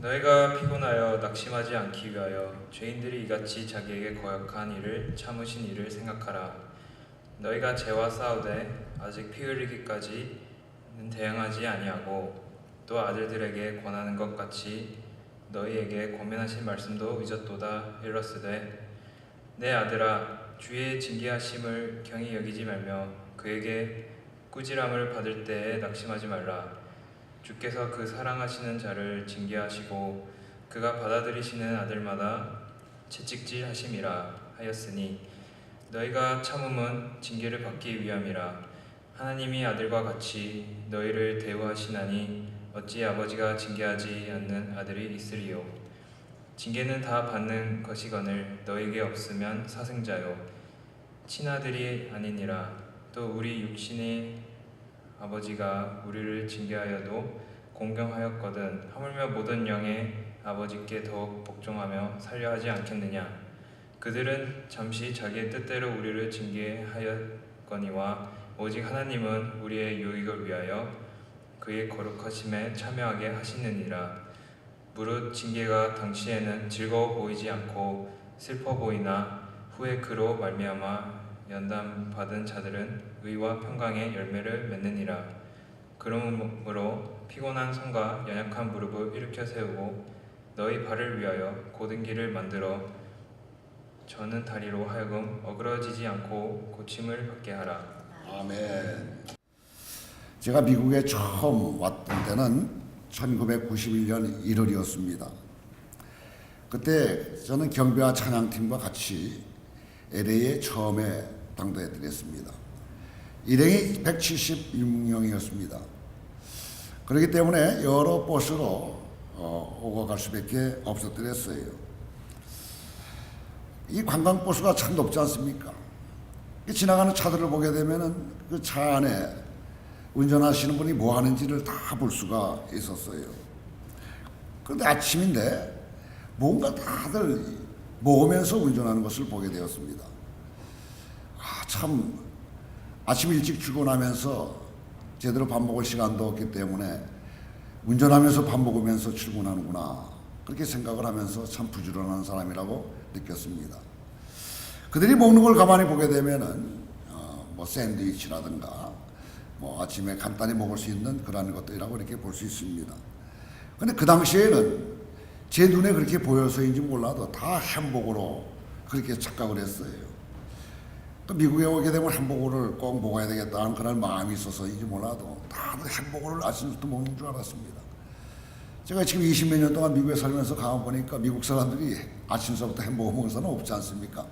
너희가 피곤하여 낙심하지 않기 위하여 죄인들이 이같이 자기에게 거역한 일을 참으신 일을 생각하라. 너희가 죄와 싸우되 아직 피 흘리기까지는 대항하지 아니하고 또 아들들에게 권하는 것 같이 너희에게 권면하신 말씀도 잊었도다 일렀으되 내 아들아 주의 징계하심을 경히 여기지 말며 그에게 꾸지람을 받을 때에 낙심하지 말라. 주께서 그 사랑하시는 자를 징계하시고 그가 받아들이시는 아들마다 채찍질 하심이라 하였으니 너희가 참음은 징계를 받기 위함이라. 하나님이 아들과 같이 너희를 대우하시나니 어찌 아버지가 징계하지 않는 아들이 있으리요? 징계는 다 받는 것이거늘 너희에게 없으면 사생자요. 친아들이 아니니라. 또 우리 육신의 아버지가 우리를 징계하여도 공경하였거든 하물며 모든 영의 아버지께 더욱 복종하며 살려 하지 않겠느냐? 그들은 잠시 자기의 뜻대로 우리를 징계하였거니와 오직 하나님은 우리의 유익을 위하여 그의 거룩하심에 참여하게 하시느니라. 무릇 징계가 당시에는 즐거워 보이지 않고 슬퍼 보이나 후에 그로 말미암아 연단 받은 자들은 의와 평강의 열매를 맺느니라. 그러므로 피곤한 손과 연약한 무릎을 일으켜 세우고 너희 발을 위하여 고든 길을 만들어 저는 다리로 하여금 어그러지지 않고 고침을 받게 하라. 아멘. 제가 미국에 처음 왔던 때는 1991년 1월이었습니다. 그때 저는 경배와 찬양팀과 같이 LA에 처음에 당도해 드렸습니다. 일행이 176명이었습니다. 그렇기 때문에 여러 버스로 어, 오고 갈 수밖에 없었더랬어요. 이 관광버스가 참 높지 않습니까? 이 지나가는 차들을 보게 되면은 그 차 안에 운전하시는 분이 뭐 하는지를 다 볼 수가 있었어요. 그런데 아침인데 뭔가 다들 먹으면서 운전하는 것을 보게 되었습니다. 아, 참 아침 일찍 출근하면서 제대로 밥 먹을 시간도 없기 때문에 운전하면서 밥 먹으면서 출근하는구나. 그렇게 생각을 하면서 참 부지런한 사람이라고 느꼈습니다. 그들이 먹는 걸 가만히 보게 되면은 어, 뭐 샌드위치라든가 뭐 아침에 간단히 먹을 수 있는 그러한 것들이라고 이렇게 볼 수 있습니다. 근데 그 당시에는 제 눈에 그렇게 보여서인지 몰라도 다 햄버거로 그렇게 착각을 했어요. 또 미국에 오게 되면 햄버거를 꼭 먹어야 되겠다는 그런 마음이 있어서인지 몰라도 다들 햄버거를 아침부터 먹는 줄 알았습니다. 제가 지금 20몇 년 동안 미국에 살면서 가만 보니까 미국 사람들이 아침서부터 햄버거 먹는 사람은 없지 않습니까?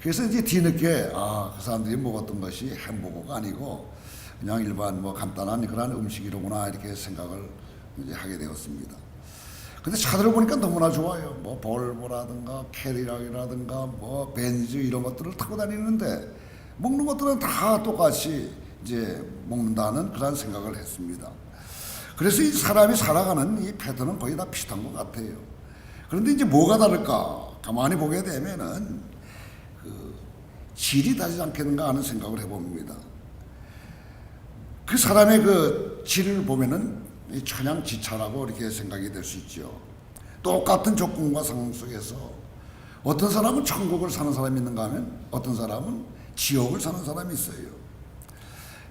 그래서 이제 뒤늦게 아, 그 사람들이 먹었던 것이 햄버거가 아니고 그냥 일반 뭐 간단한 그런 음식이로구나 이렇게 생각을 이제 하게 되었습니다. 근데 차들을 보니까 너무나 좋아요. 뭐 볼보라든가 캐리락이라든가 뭐 벤즈 이런 것들을 타고 다니는데 먹는 것들은 다 똑같이 이제 먹는다는 그런 생각을 했습니다. 그래서 이 사람이 살아가는 이 패턴은 거의 다 비슷한 것 같아요. 그런데 이제 뭐가 다를까? 가만히 보게 되면은 그 질이 다르지 않겠는가 하는 생각을 해봅니다. 그 사람의 그 질을 보면은 이 천양지차라고 이렇게 생각이 될 수 있죠. 똑같은 조건과 상황 속에서 어떤 사람은 천국을 사는 사람이 있는가 하면 어떤 사람은 지옥을 사는 사람이 있어요.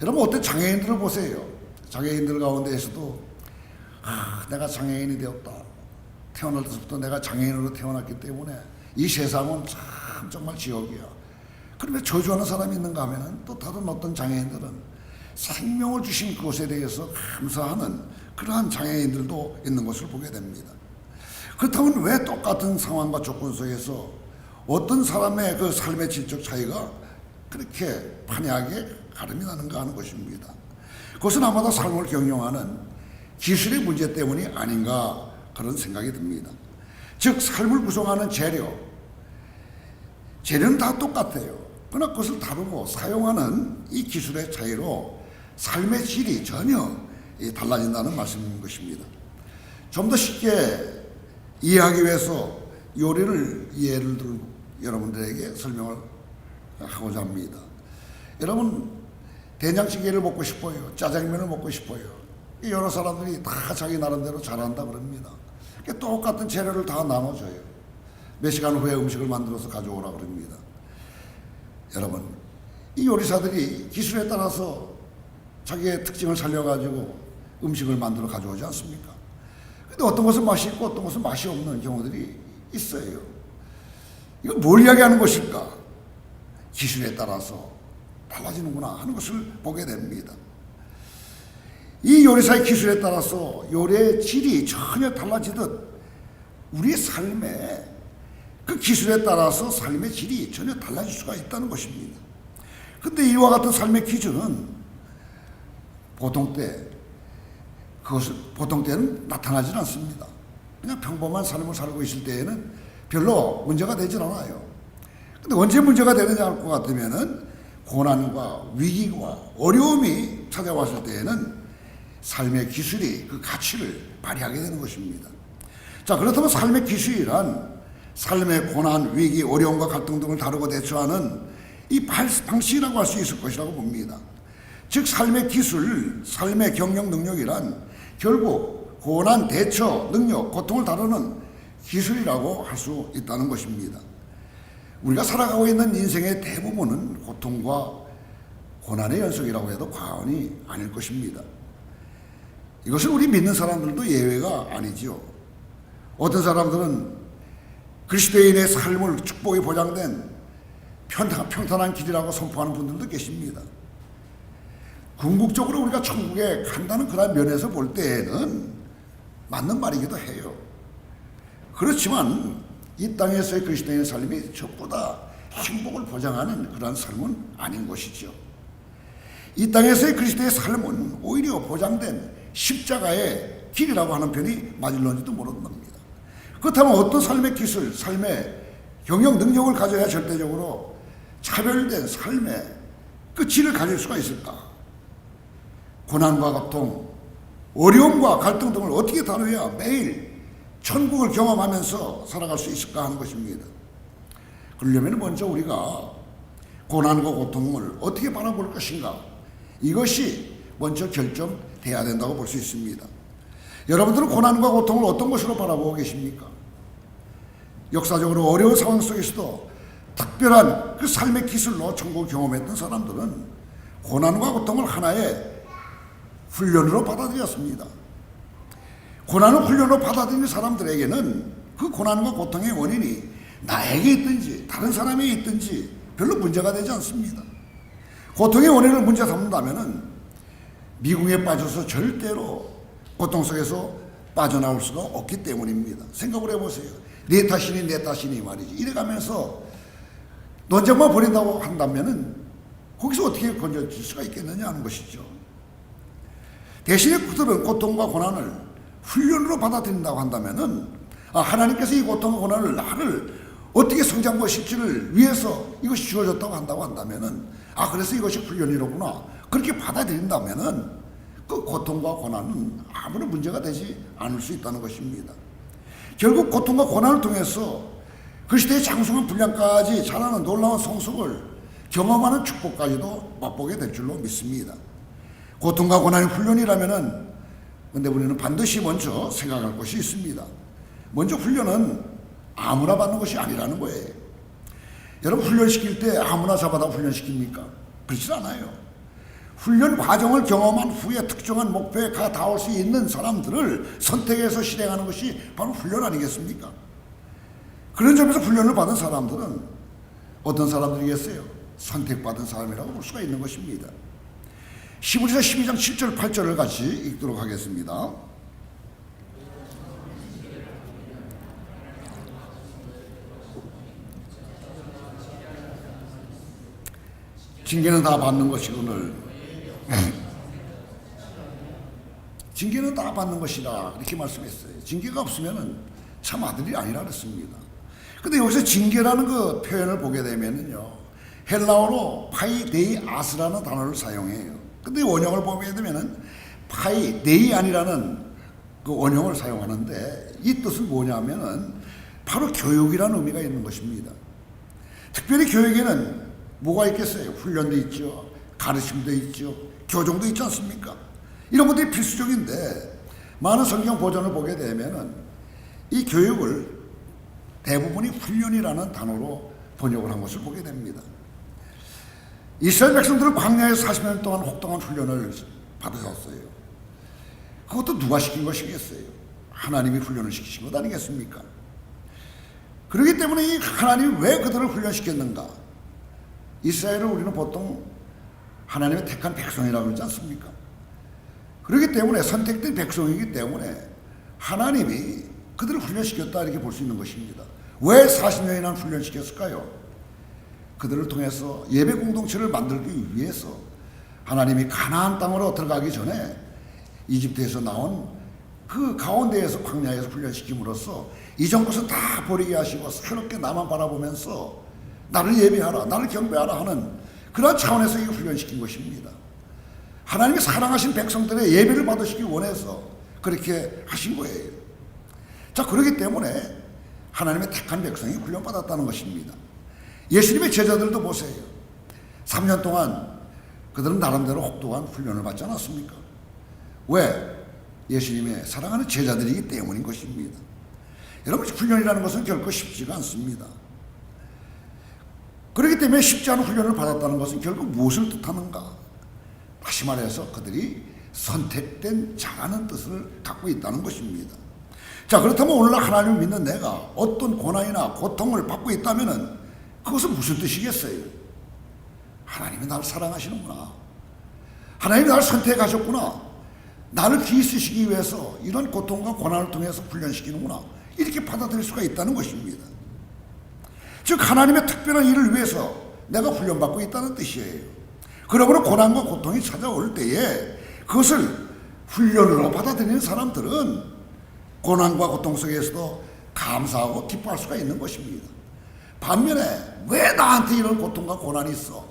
여러분 어떤 장애인들을 보세요. 장애인들 가운데에서도 아, 내가 장애인이 되었다. 태어날 때부터 내가 장애인으로 태어났기 때문에 이 세상은 참 정말 지옥이야. 그러면 저주하는 사람이 있는가 하면은 또 다른 어떤 장애인들은 생명을 주신 그것에 대해서 감사하는 그러한 장애인들도 있는 것을 보게 됩니다. 그렇다면 왜 똑같은 상황과 조건 속에서 어떤 사람의 그 삶의 질적 차이가 그렇게 판이하게 가름이 나는가 하는 것입니다. 그것은 아마도 삶을 경영하는 기술의 문제 때문이 아닌가 그런 생각이 듭니다. 즉 삶을 구성하는 재료, 재료는 다 똑같아요. 그러나 그것을 다루고 사용하는 이 기술의 차이로 삶의 질이 전혀 달라진다는 말씀인 것입니다. 좀 더 쉽게 이해하기 위해서 요리를 예를 들어 여러분들에게 설명을 하고자 합니다. 여러분 된장찌개를 먹고 싶어요. 짜장면을 먹고 싶어요. 여러 사람들이 다 자기 나름대로 잘한다 그럽니다. 똑같은 재료를 다 나눠줘요. 몇 시간 후에 음식을 만들어서 가져오라 그럽니다. 여러분, 이 요리사들이 기술에 따라서 자기의 특징을 살려가지고 음식을 만들어 가져오지 않습니까? 근데 어떤 것은 맛이 있고 어떤 것은 맛이 없는 경우들이 있어요. 이거 뭘 이야기하는 것일까? 기술에 따라서 달라지는구나 하는 것을 보게 됩니다. 이 요리사의 기술에 따라서 요리의 질이 전혀 달라지듯 우리의 삶에 그 기술에 따라서 삶의 질이 전혀 달라질 수가 있다는 것입니다. 근데 이와 같은 삶의 기준은 보통 때 그것을 보통 때는 나타나질 않습니다. 그냥 평범한 삶을 살고 있을 때에는 별로 문제가 되질 않아요. 근데 언제 문제가 되느냐 할 것 같으면은 고난과 위기와 어려움이 찾아왔을 때에는 삶의 기술이 그 가치를 발휘하게 되는 것입니다. 자, 그렇다면 삶의 기술이란 삶의 고난, 위기, 어려움과 갈등 등을 다루고 대처하는 이 발- 방식이라고 할 수 있을 것이라고 봅니다. 즉, 삶의 기술, 삶의 경영 능력이란 결국 고난, 대처, 능력, 고통을 다루는 기술이라고 할 수 있다는 것입니다. 우리가 살아가고 있는 인생의 대부분은 고통과 고난의 연속이라고 해도 과언이 아닐 것입니다. 이것은 우리 믿는 사람들도 예외가 아니지요. 어떤 사람들은 그리스도인의 삶을 축복이 보장된 평탄, 평탄한 길이라고 선포하는 분들도 계십니다. 궁극적으로 우리가 천국에 간다는 그런 면에서 볼 때에는 맞는 말이기도 해요. 그렇지만 이 땅에서의 그리스도인의 삶이 전부다 행복을 보장하는 그러한 삶은 아닌 것이죠. 이 땅에서의 그리스도의 삶은 오히려 보장된 십자가의 길이라고 하는 편이 맞을런지도 모른답니다. 그렇다면 어떤 삶의 기술, 삶의 경영 능력을 가져야 절대적으로 차별된 삶의 그 질을 가질 수가 있을까? 고난과 고통, 어려움과 갈등 등을 어떻게 다뤄야 매일 천국을 경험하면서 살아갈 수 있을까 하는 것입니다. 그러려면 먼저 우리가 고난과 고통을 어떻게 바라볼 것인가 이것이 먼저 결정돼야 된다고 볼 수 있습니다. 여러분들은 고난과 고통을 어떤 것으로 바라보고 계십니까? 역사적으로 어려운 상황 속에서도 특별한 그 삶의 기술로 천국을 경험했던 사람들은 고난과 고통을 하나의 훈련으로 받아들였습니다. 고난을 훈련으로 받아들이는 사람들에게는 그 고난과 고통의 원인이 나에게 있든지 다른 사람에게 있든지 별로 문제가 되지 않습니다. 고통의 원인을 문제 삼는다면은 미궁에 빠져서 절대로 고통 속에서 빠져나올 수가 없기 때문입니다. 생각을 해보세요. 내 탓이니 내 탓이니 말이지. 이래가면서 논쟁만 벌인다고 한다면은 거기서 어떻게 건져질 수가 있겠느냐 하는 것이죠. 대신에 그들은 고통과 고난을 훈련으로 받아들인다고 한다면은 아, 하나님께서 이 고통과 고난을 나를 어떻게 성장과 시키를 위해서 이것이 주어졌다고 한다고 한다면은 아 그래서 이것이 훈련이로구나 그렇게 받아들인다면은 그 고통과 고난은 아무런 문제가 되지 않을 수 있다는 것입니다. 결국 고통과 고난을 통해서 그리스도의 장성한 분량까지 자라는 놀라운 성숙을 경험하는 축복까지도 맛보게 될 줄로 믿습니다. 고통과 고난의 훈련이라면은 근데 우리는 반드시 먼저 생각할 것이 있습니다. 먼저 훈련은 아무나 받는 것이 아니라는 거예요. 여러분 훈련시킬 때 아무나 잡아다 훈련시킵니까? 그렇지 않아요. 훈련 과정을 경험한 후에 특정한 목표에 가 닿을 수 있는 사람들을 선택해서 실행하는 것이 바로 훈련 아니겠습니까? 그런 점에서 훈련을 받은 사람들은 어떤 사람들이겠어요? 선택받은 사람이라고 볼 수가 있는 것입니다. 히브리서 12장 7절 8절을 같이 읽도록 하겠습니다. 징계는 다 받는 것이거늘 징계는 다 받는 것이다 이렇게 말씀했어요. 징계가 없으면은 참 아들이 아니라 그랬습니다. 근데 여기서 징계라는 그 표현을 보게 되면은요 헬라어로 파이데이 아스라는 단어를 사용해요. 근데 원형을 보게 되면은 파이데이 아니라는 그 원형을 사용하는데 이 뜻은 뭐냐면은 바로 교육이라는 의미가 있는 것입니다. 특별히 교육에는 뭐가 있겠어요? 훈련도 있죠. 가르침도 있죠. 교정도 있지 않습니까? 이런 것들이 필수적인데 많은 성경 버전을 보게 되면은 이 교육을 대부분이 훈련이라는 단어로 번역을 한 것을 보게 됩니다. 이스라엘 백성들은 광야에서 40년 동안 혹독한 훈련을 받으셨어요. 그것도 누가 시킨 것이겠어요? 하나님이 훈련을 시키신 것 아니겠습니까? 그렇기 때문에 이 하나님이 왜 그들을 훈련시켰는가? 이스라엘을 우리는 보통 하나님의 택한 백성이라고 그러지 않습니까? 그렇기 때문에 선택된 백성이기 때문에 하나님이 그들을 훈련시켰다 이렇게 볼 수 있는 것입니다. 왜 40년이나 훈련시켰을까요? 그들을 통해서 예배 공동체를 만들기 위해서 하나님이 가나안 땅으로 들어가기 전에 이집트에서 나온 그 가운데에서 광야에서 훈련시킴으로써 이전 것은 다 버리게 하시고 새롭게 나만 바라보면서 나를 예배하라 나를 경배하라 하는 그런 차원에서 이 훈련시킨 것입니다. 하나님이 사랑하신 백성들의 예배를 받으시기 원해서 그렇게 하신 거예요. 자, 그렇기 때문에 하나님의 택한 백성이 훈련받았다는 것입니다. 예수님의 제자들도 보세요. 3년 동안 그들은 나름대로 혹독한 훈련을 받지 않았습니까? 왜? 예수님의 사랑하는 제자들이기 때문인 것입니다. 여러분, 훈련이라는 것은 결코 쉽지가 않습니다. 그렇기 때문에 쉽지 않은 훈련을 받았다는 것은 결국 무엇을 뜻하는가? 다시 말해서 그들이 선택된 자라는 뜻을 갖고 있다는 것입니다. 자, 그렇다면 오늘날 하나님을 믿는 내가 어떤 고난이나 고통을 받고 있다면 그것은 무슨 뜻이겠어요? 하나님이 나를 사랑하시는구나. 하나님이 나를 선택하셨구나. 나를 귀히 쓰시기 위해서 이런 고통과 고난을 통해서 훈련시키는구나. 이렇게 받아들일 수가 있다는 것입니다. 즉 하나님의 특별한 일을 위해서 내가 훈련받고 있다는 뜻이에요. 그러므로 고난과 고통이 찾아올 때에 그것을 훈련으로 받아들이는 사람들은 고난과 고통 속에서도 감사하고 기뻐할 수가 있는 것입니다. 반면에 왜 나한테 이런 고통과 고난이 있어?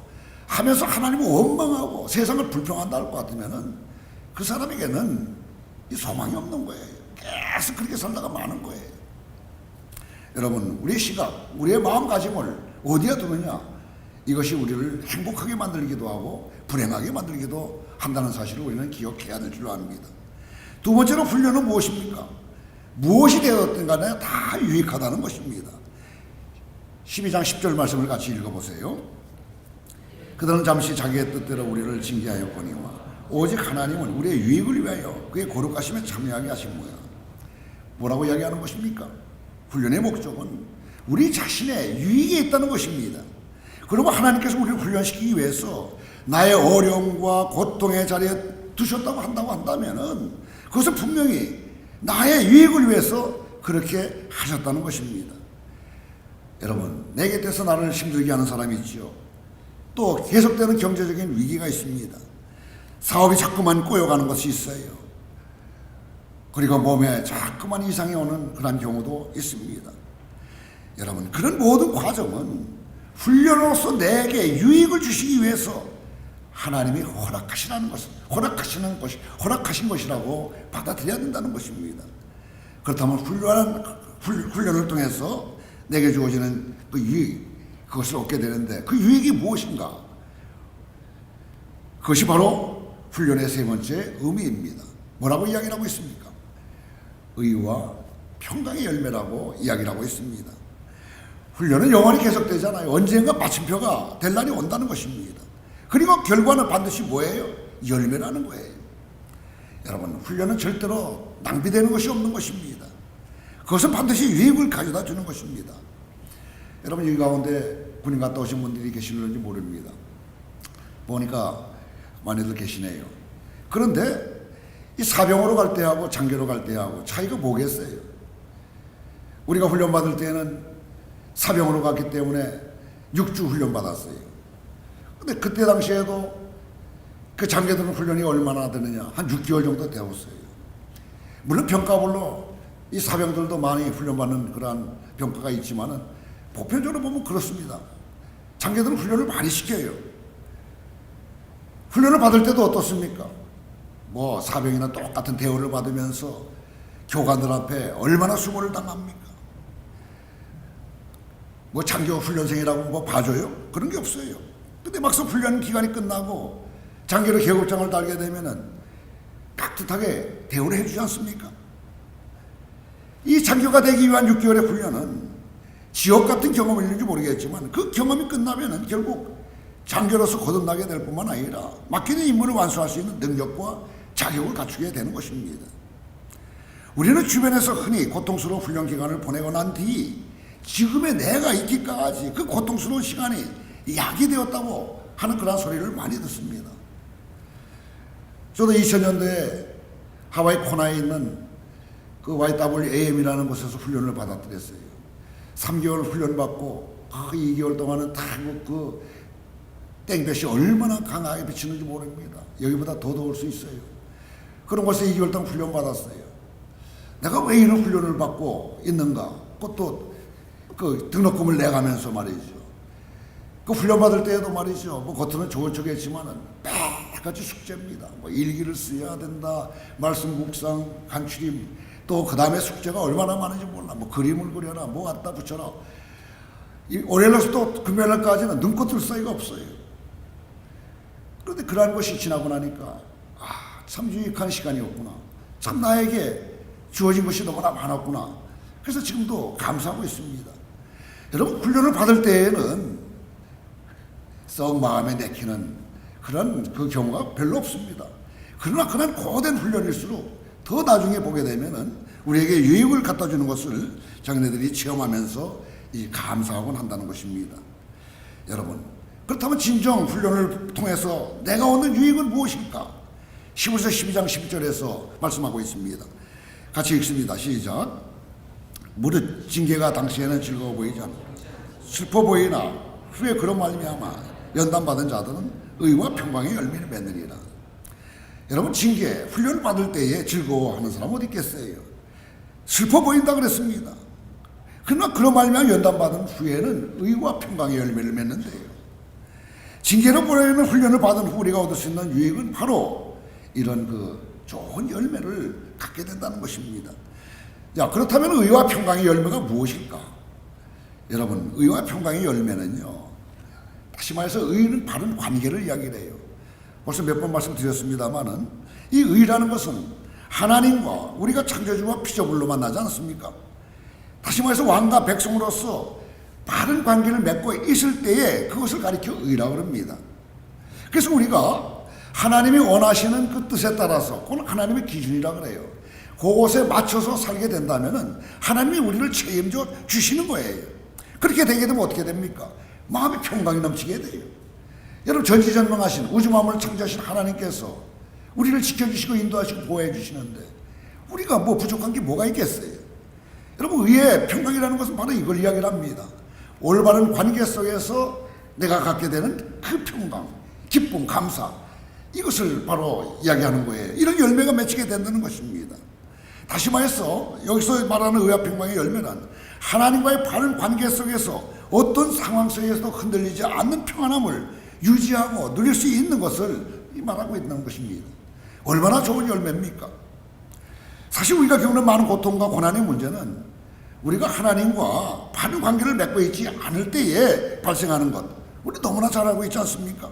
하면서 하나님을 원망하고 세상을 불평한다 할 것 같으면은 그 사람에게는 이 소망이 없는 거예요. 계속 그렇게 살다가 마는 거예요. 여러분, 우리의 시각, 우리의 마음가짐을 어디에 두느냐? 이것이 우리를 행복하게 만들기도 하고 불행하게 만들기도 한다는 사실을 우리는 기억해야 될줄 압니다. 두 번째로 훈련은 무엇입니까? 무엇이 되었든 간에 다 유익하다는 것입니다. 12장 10절 말씀을 같이 읽어보세요. 그들은 잠시 자기의 뜻대로 우리를 징계하였거니와 오직 하나님은 우리의 유익을 위하여 그의 거룩하심에 참여하게 하신 모야. 뭐라고 이야기하는 것입니까? 훈련의 목적은 우리 자신의 유익에 있다는 것입니다. 그리고 하나님께서 우리를 훈련시키기 위해서 나의 어려움과 고통의 자리에 두셨다고 한다고 한다면은 그것은 분명히 나의 유익을 위해서 그렇게 하셨다는 것입니다. 여러분, 내 곁에서 나를 힘들게 하는 사람이 있지요. 또 계속되는 경제적인 위기가 있습니다. 사업이 자꾸만 꼬여가는 것이 있어요. 그리고 몸에 자꾸만 이상이 오는 그런 경우도 있습니다. 여러분, 그런 모든 과정은 훈련으로서 내게 유익을 주시기 위해서 하나님이 허락하시라는 것을 허락하시는 것이 허락하신 것이라고 받아들여야 된다는 것입니다. 그렇다면 훌륭한 훈- 훈련을 통해서 내게 주어지는 그 유익 그것을 얻게 되는데 그 유익이 무엇인가? 그것이 바로 훈련의 세 번째 의미입니다. 뭐라고 이야기를 하고 있습니까? 의와 평강의 열매라고 이야기를 하고 있습니다. 훈련은 영원히 계속되잖아요. 언젠가 마침표가 될 날이 온다는 것입니다. 그리고 결과는 반드시 뭐예요? 열매라는 거예요. 여러분, 훈련은 절대로 낭비되는 것이 없는 것입니다. 그것은 반드시 유익을 가져다 주는 것입니다. 여러분, 이 가운데 군인 갔다 오신 분들이 계시는지 모릅니다. 보니까 많이들 계시네요. 그런데 이 사병으로 갈 때하고 장교로 갈 때하고 차이가 뭐겠어요? 우리가 훈련 받을 때는 사병으로 갔기 때문에 6주 훈련 받았어요. 근데 그때 당시에도 그 장교들은 훈련이 얼마나 되느냐? 한 6개월 정도 되었어요. 물론 평가별로 이 사병들도 많이 훈련받는 그러한 평가가 있지만은 보편적으로 보면 그렇습니다. 장교들은 훈련을 많이 시켜요. 훈련을 받을 때도 어떻습니까? 뭐 사병이나 똑같은 대우를 받으면서 교관들 앞에 얼마나 수고를 당합니까? 뭐 장교 훈련생이라고 뭐 봐줘요? 그런 게 없어요. 근데 막상 훈련 기간이 끝나고 장교로 계급장을 달게 되면은 깍듯하게 대우를 해주지 않습니까? 이 장교가 되기 위한 6개월의 훈련은 지옥 같은 경험을 있는지 모르겠지만 그 경험이 끝나면은 결국 장교로서 거듭나게 될 뿐만 아니라 맡기는 임무를 완수할 수 있는 능력과 자격을 갖추게 되는 것입니다. 우리는 주변에서 흔히 고통스러운 훈련 기간을 보내고 난 뒤 지금의 내가 있기까지 그 고통스러운 시간이 약이 되었다고 하는 그런 소리를 많이 듣습니다. 저도 2000년도에 하와이 코나에 있는 그 YWAM이라는 곳에서 훈련을 받았더랬어요. 3개월 훈련 받고 그 2개월 동안은 다그 그 땡볕이 얼마나 강하게 비치는지 모릅니다. 여기보다 더 더울 수 있어요. 그런 곳에서 2개월 동안 훈련 받았어요. 내가 왜 이런 훈련을 받고 있는가? 그것도 그 등록금을 내가면서 말이죠. 그 훈련 받을 때에도 말이죠. 뭐 겉으로는 좋은 척했지만은 매일같이 숙제입니다. 뭐 일기를 써야 된다. 말씀 묵상, 간추림. 또 그 다음에 숙제가 얼마나 많은지 몰라. 뭐 그림을 그려라. 뭐 갖다 붙여라. 이 월요일에서 또 금요일까지는 눈꽃 뜰 사이가 없어요. 그런데 그러한 것이 지나고 나니까 아, 참 유익한 시간이었구나. 참 나에게 주어진 것이 너무나 많았구나. 그래서 지금도 감사하고 있습니다. 여러분 훈련을 받을 때에는 썩 마음에 내키는 그런 그 경우가 별로 없습니다. 그러나 그런 고된 훈련일수록 더 나중에 보게 되면은 우리에게 유익을 갖다 주는 것을 자기네들이 체험하면서 이 감사하곤 한다는 것입니다. 여러분 그렇다면 진정 훈련을 통해서 내가 얻는 유익은 무엇일까? 11서 12장 12절에서 말씀하고 있습니다. 같이 읽습니다. 시작. 무릇 징계가 당시에는 즐거워 보이지 않고 슬퍼 보이나 후에 그런 말미암아 연단받은 자들은 의와 평강의 열매를 맺느니라. 여러분 징계 훈련 받을 때에 즐거워하는 사람 어디 있겠어요? 슬퍼 보인다 그랬습니다. 그러나 그런 말미암아 연단받은 후에는 의와 평강의 열매를 맺는데요. 징계로 보내는 훈련을 받은 후 우리가 얻을 수 있는 유익은 바로 이런 그 좋은 열매를 갖게 된다는 것입니다. 자, 그렇다면 의와 평강의 열매가 무엇일까? 여러분, 의와 평강의 열매는요, 다시 말해서 의는 바른 관계를 이야기를 해요. 벌써 몇 번 말씀드렸습니다만은 이 의라는 것은 하나님과 우리가 창조주와 피조물로 만나지 않습니까? 다시 말해서 왕과 백성으로서 바른 관계를 맺고 있을 때에 그것을 가리켜 의라고 합니다. 그래서 우리가 하나님이 원하시는 그 뜻에 따라서 그건 하나님의 기준이라 그래요. 그곳에 맞춰서 살게 된다면은 하나님이 우리를 책임져 주시는 거예요. 그렇게 되게 되면 어떻게 됩니까? 마음의 평강이 넘치게 돼요. 여러분 전지전능하신 우주만을 창조하신 하나님께서 우리를 지켜주시고 인도하시고 보호해 주시는데 우리가 뭐 부족한 게 뭐가 있겠어요? 여러분 의의 평강이라는 것은 바로 이걸 이야기를 합니다. 올바른 관계 속에서 내가 갖게 되는 그 평강, 기쁨, 감사 이것을 바로 이야기하는 거예요. 이런 열매가 맺히게 된다는 것입니다. 다시 말해서 여기서 말하는 의와 평강의 열매는 하나님과의 바른 관계 속에서 어떤 상황 속에서도 흔들리지 않는 평안함을 유지하고 누릴 수 있는 것을 말하고 있는 것입니다. 얼마나 좋은 열매입니까? 사실 우리가 겪는 많은 고통과 고난의 문제는 우리가 하나님과 바른 관계를 맺고 있지 않을 때에 발생하는 것. 우리 너무나 잘 알고 있지 않습니까?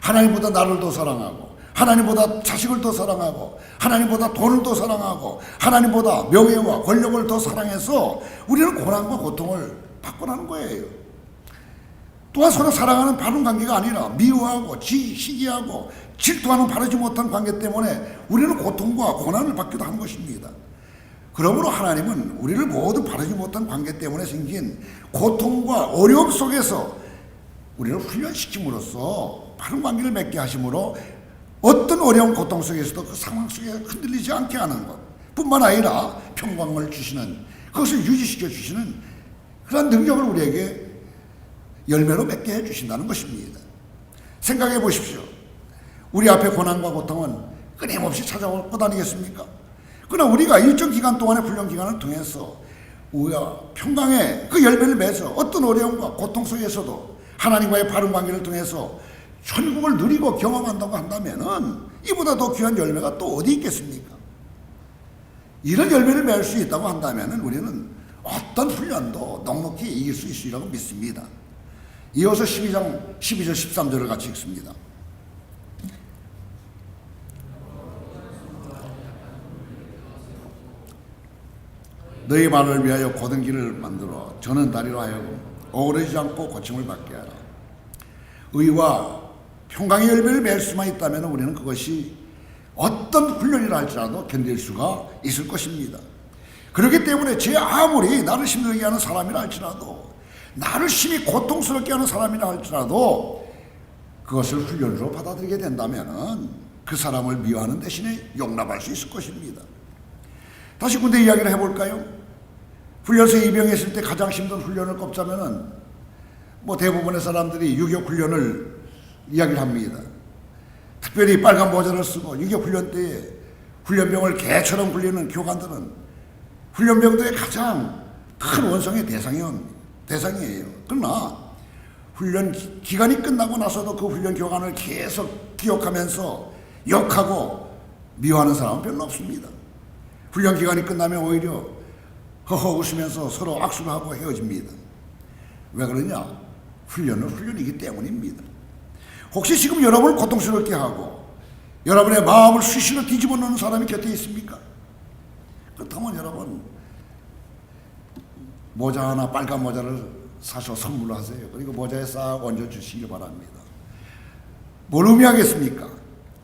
하나님보다 나를 더 사랑하고, 하나님보다 자식을 더 사랑하고, 하나님보다 돈을 더 사랑하고, 하나님보다 명예와 권력을 더 사랑해서 우리는 고난과 고통을 받고 나는 거예요. 또한 서로 사랑하는 바른 관계가 아니라 미워하고 지, 시기하고 질투하는 바르지 못한 관계 때문에 우리는 고통과 고난을 받기도 하는 것입니다. 그러므로 하나님은 우리를 모두 바르지 못한 관계 때문에 생긴 고통과 어려움 속에서 우리를 훈련시킴으로써 바른 관계를 맺게 하심으로 어떤 어려운 고통 속에서도 그 상황 속에 흔들리지 않게 하는 것 뿐만 아니라 평강을 주시는 그것을 유지시켜 주시는 그런 능력을 우리에게 열매로 맺게 해 주신다는 것입니다. 생각해 보십시오. 우리 앞에 고난과 고통은 끊임없이 찾아올 것 아니겠습니까? 그러나 우리가 일정 기간 동안의 훈련 기간을 통해서 우리가 평강의 그 열매를 맺어 어떤 어려움과 고통 속에서도 하나님과의 바른 관계를 통해서 천국을 누리고 경험한다고 한다면은 이보다 더 귀한 열매가 또 어디 있겠습니까? 이런 열매를 맺을 수 있다고 한다면은 우리는 어떤 훈련도 넉넉히 이길 수 있으리라고 믿습니다. 이어서 12장 12절 13절을 같이 읽습니다. 너희 발을 위하여 고든 길을 만들어 저는 다리로 하여금 어그러지지 않고 고침을 받게 하라. 의와 평강의 열매를 맺을 수만 있다면 우리는 그것이 어떤 훈련이라 할지라도 견딜 수가 있을 것입니다. 그렇기 때문에 제 아무리 나를 힘들게 하는 사람이라 할지라도 나를 심히 고통스럽게 하는 사람이라 할지라도 그것을 훈련으로 받아들이게 된다면 그 사람을 미워하는 대신에 용납할 수 있을 것입니다. 다시 군대 이야기를 해볼까요? 훈련소에 입영했을 때 가장 힘든 훈련을 꼽자면은 뭐 대부분의 사람들이 유격 훈련을 이야기를 합니다. 특별히 빨간 모자를 쓰고 유격 훈련 때에 훈련병을 개처럼 굴리는 교관들은 훈련병들의 가장 큰 원성의 대상이요, 대상이에요. 그러나 훈련 기- 기간이 끝나고 나서도 그 훈련 교관을 계속 기억하면서 욕하고 미워하는 사람은 별로 없습니다. 훈련 기간이 끝나면 오히려 허허 웃으면서 서로 악수를 하고 헤어집니다. 왜 그러냐? 훈련은 훈련이기 때문입니다. 혹시 지금 여러분을 고통스럽게 하고 여러분의 마음을 수시로 뒤집어 놓는 사람이 곁에 있습니까? 그렇다면 여러분 모자 하나 빨간 모자를 사서 선물로 하세요. 그리고 모자에 싹 얹어 주시기 바랍니다. 뭘 의미하겠습니까?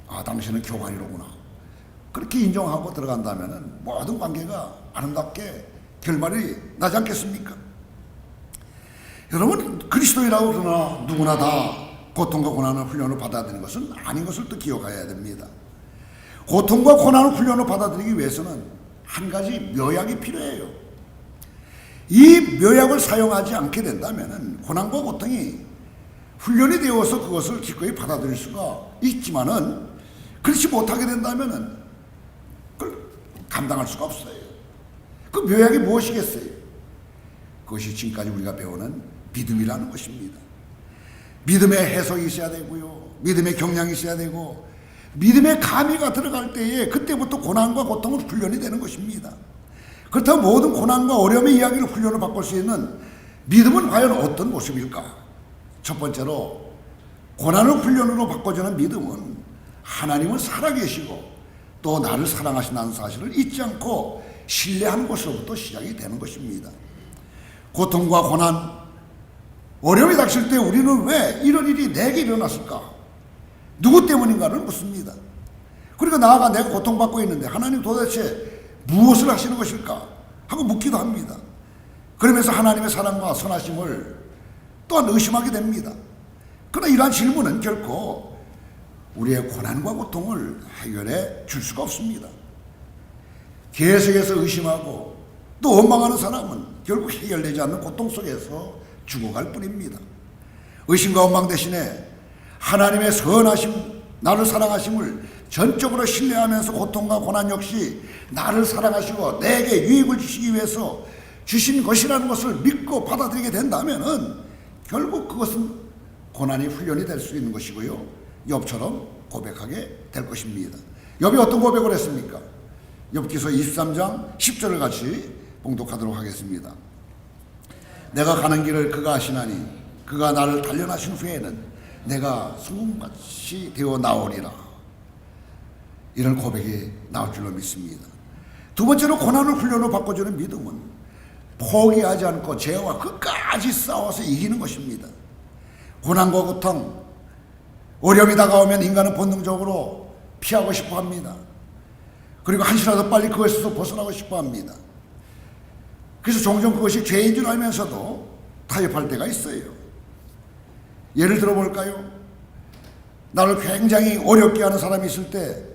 아, 당신은 교관이로구나. 그렇게 인정하고 들어간다면 모든 관계가 아름답게 결말이 나지 않겠습니까? 여러분 그리스도이라고 그러나 누구나 다 고통과 고난을 훈련을 받아들이는 것은 아닌 것을 또 기억해야 됩니다. 고통과 고난을 훈련을 받아들이기 위해서는 한 가지 묘약이 필요해요. 이 묘약을 사용하지 않게 된다면 고난과 고통이 훈련이 되어서 그것을 기꺼이 받아들일 수가 있지만은 그렇지 못하게 된다면은 그걸 감당할 수가 없어요. 그 묘약이 무엇이겠어요? 그것이 지금까지 우리가 배우는 믿음이라는 것입니다. 믿음의 해석이 있어야 되고요. 믿음의 경량이 있어야 되고 믿음의 가미가 들어갈 때에 그때부터 고난과 고통은 훈련이 되는 것입니다. 그렇다면 모든 고난과 어려움의 이야기를 훈련을 바꿀 수 있는 믿음은 과연 어떤 모습일까? 첫 번째로 고난을 훈련으로 바꿔주는 믿음은 하나님은 살아계시고 또 나를 사랑하신다는 사실을 잊지 않고 신뢰하는 것으로부터 시작이 되는 것입니다. 고통과 고난, 어려움이 닥칠 때 우리는 왜 이런 일이 내게 일어났을까? 누구 때문인가를 묻습니다. 그리고 나아가 내가 고통받고 있는데 하나님 도대체 무엇을 하시는 것일까? 하고 묻기도 합니다. 그러면서 하나님의 사랑과 선하심을 또한 의심하게 됩니다. 그러나 이러한 질문은 결코 우리의 고난과 고통을 해결해 줄 수가 없습니다. 계속해서 의심하고 또 원망하는 사람은 결국 해결되지 않는 고통 속에서 죽어갈 뿐입니다. 의심과 원망 대신에 하나님의 선하심, 나를 사랑하심을 전적으로 신뢰하면서 고통과 고난 역시 나를 사랑하시고 내게 유익을 주시기 위해서 주신 것이라는 것을 믿고 받아들이게 된다면은 결국 그것은 고난이 훈련이 될 수 있는 것이고요. 욥처럼 고백하게 될 것입니다. 욥이 어떤 고백을 했습니까? 욥기서 23장 10절을 같이 봉독하도록 하겠습니다. 내가 가는 길을 그가 아시나니 그가 나를 단련하신 후에는 내가 성공같이 되어 나오리라. 이런 고백이 나올 줄로 믿습니다. 두 번째로 고난을 훈련으로 바꿔주는 믿음은 포기하지 않고 죄와 끝까지 싸워서 이기는 것입니다. 고난과 고통, 어려움이 다가오면 인간은 본능적으로 피하고 싶어 합니다. 그리고 한시라도 빨리 그것에서 벗어나고 싶어 합니다. 그래서 종종 그것이 죄인 줄 알면서도 타협할 때가 있어요. 예를 들어 볼까요? 나를 굉장히 어렵게 하는 사람이 있을 때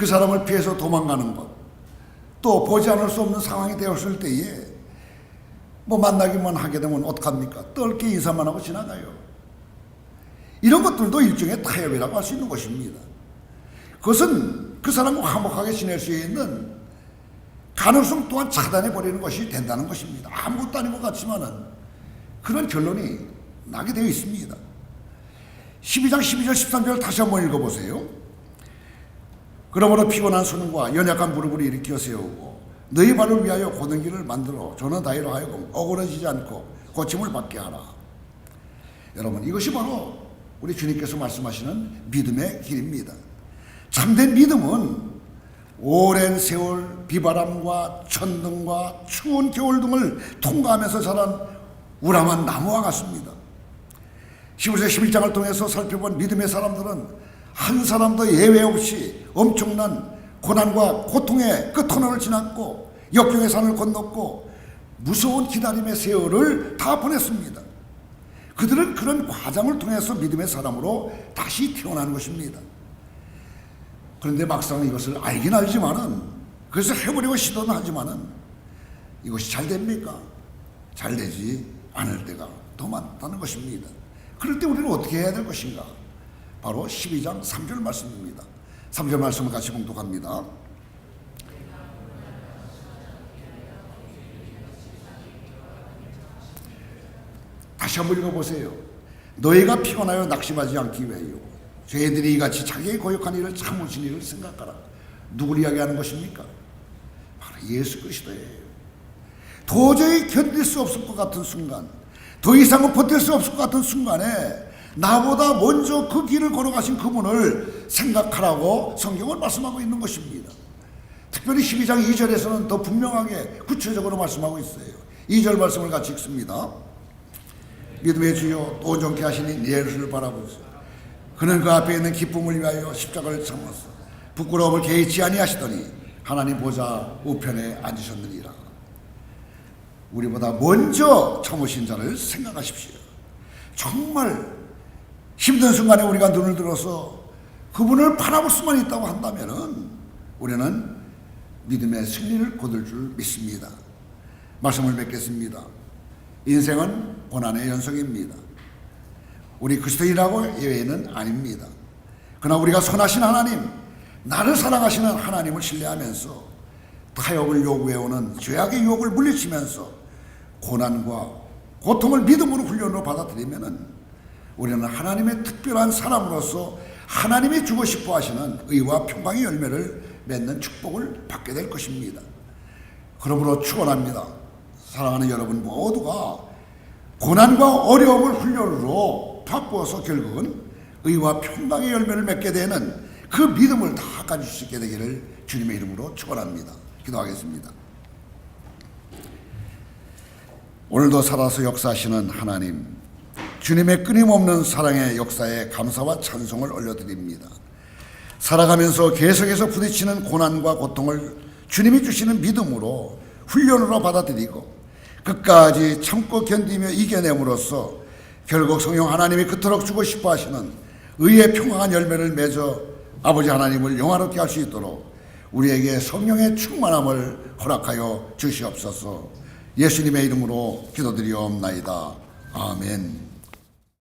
그 사람을 피해서 도망가는 것. 또 보지 않을 수 없는 상황이 되었을 때에 뭐 만나기만 하게 되면 어떡합니까? 떨게 인사만 하고 지나가요. 이런 것들도 일종의 타협이라고 할 수 있는 것입니다. 그것은 그 사람과 화목하게 지낼 수 있는 가능성 또한 차단해 버리는 것이 된다는 것입니다. 아무것도 아닌 것 같지만은 그런 결론이 나게 되어 있습니다. 12장 12절 13절 다시 한번 읽어보세요. 그러므로 피곤한 손과 연약한 무릎을 일으켜 세우고 너희 발을 위하여 고는 길을 만들어 저는 다이로 하여금 억울해지지 않고 고침을 받게 하라. 여러분 이것이 바로 우리 주님께서 말씀하시는 믿음의 길입니다. 참된 믿음은 오랜 세월 비바람과 천둥과 추운 겨울 등을 통과하면서 자란 우람한 나무와 같습니다. 히브리서 11장을 통해서 살펴본 믿음의 사람들은 한 사람도 예외 없이 엄청난 고난과 고통의 끝터널을 지났고 역경의 산을 건넜고 무서운 기다림의 세월을 다 보냈습니다. 그들은 그런 과정을 통해서 믿음의 사람으로 다시 태어나는 것입니다. 그런데 막상 이것을 알긴 알지만은 그래서 해보려고 시도는 하지만은 이것이 잘 됩니까? 잘 되지 않을 때가 더 많다는 것입니다. 그럴 때 우리는 어떻게 해야 될 것인가? 바로 12장 3절 말씀입니다. 3절 말씀을 같이 봉독합니다. 다시 한번 읽어보세요. 너희가 피곤하여 낙심하지 않기 위하여 죄들이 이같이 자기의 고역한 일을 참으신 일을 생각하라. 누구를 이야기하는 것입니까? 바로 예수 그리스도예요. 도저히 견딜 수 없을 것 같은 순간, 더 이상은 버틸 수 없을 것 같은 순간에 나보다 먼저 그 길을 걸어가신 그분을 생각하라고 성경을 말씀하고 있는 것입니다. 특별히 12장 2절에서는 더 분명하게 구체적으로 말씀하고 있어요. 2절 말씀을 같이 읽습니다. 믿음의 또 온전케 하시니 예수를 바라보소서. 그는 그 앞에 있는 기쁨을 위하여 십자가를 참았어. 부끄러움을 개의치 아니하시더니 하나님 보좌 우편에 앉으셨느니라. 우리보다 먼저 참으신 자를 생각하십시오. 정말 힘든 순간에 우리가 눈을 들어서 그분을 바라볼 수만 있다고 한다면은 우리는 믿음의 승리를 거둘 줄 믿습니다. 말씀을 맺겠습니다. 인생은 고난의 연속입니다. 우리 그리스도인이라고 예외는 아닙니다. 그러나 우리가 선하신 하나님, 나를 사랑하시는 하나님을 신뢰하면서 타협을 요구해오는 죄악의 유혹을 물리치면서 고난과 고통을 믿음으로 훈련으로 받아들이면은 우리는 하나님의 특별한 사람으로서 하나님이 주고 싶어 하시는 의와 평강의 열매를 맺는 축복을 받게 될 것입니다. 그러므로 축원합니다. 사랑하는 여러분 모두가 고난과 어려움을 훈련으로 바꾸어서 결국은 의와 평강의 열매를 맺게 되는 그 믿음을 다 가질 수 있게 되기를 주님의 이름으로 축원합니다. 기도하겠습니다. 오늘도 살아서 역사하시는 하나님, 주님의 끊임없는 사랑의 역사에 감사와 찬송을 올려드립니다. 살아가면서 계속해서 부딪히는 고난과 고통을 주님이 주시는 믿음으로 훈련으로 받아들이고 끝까지 참고 견디며 이겨냄으로써 결국 성령 하나님이 그토록 주고 싶어 하시는 의의 평강한 열매를 맺어 아버지 하나님을 영화롭게 할 수 있도록 우리에게 성령의 충만함을 허락하여 주시옵소서 예수님의 이름으로 기도드리옵나이다. 아멘.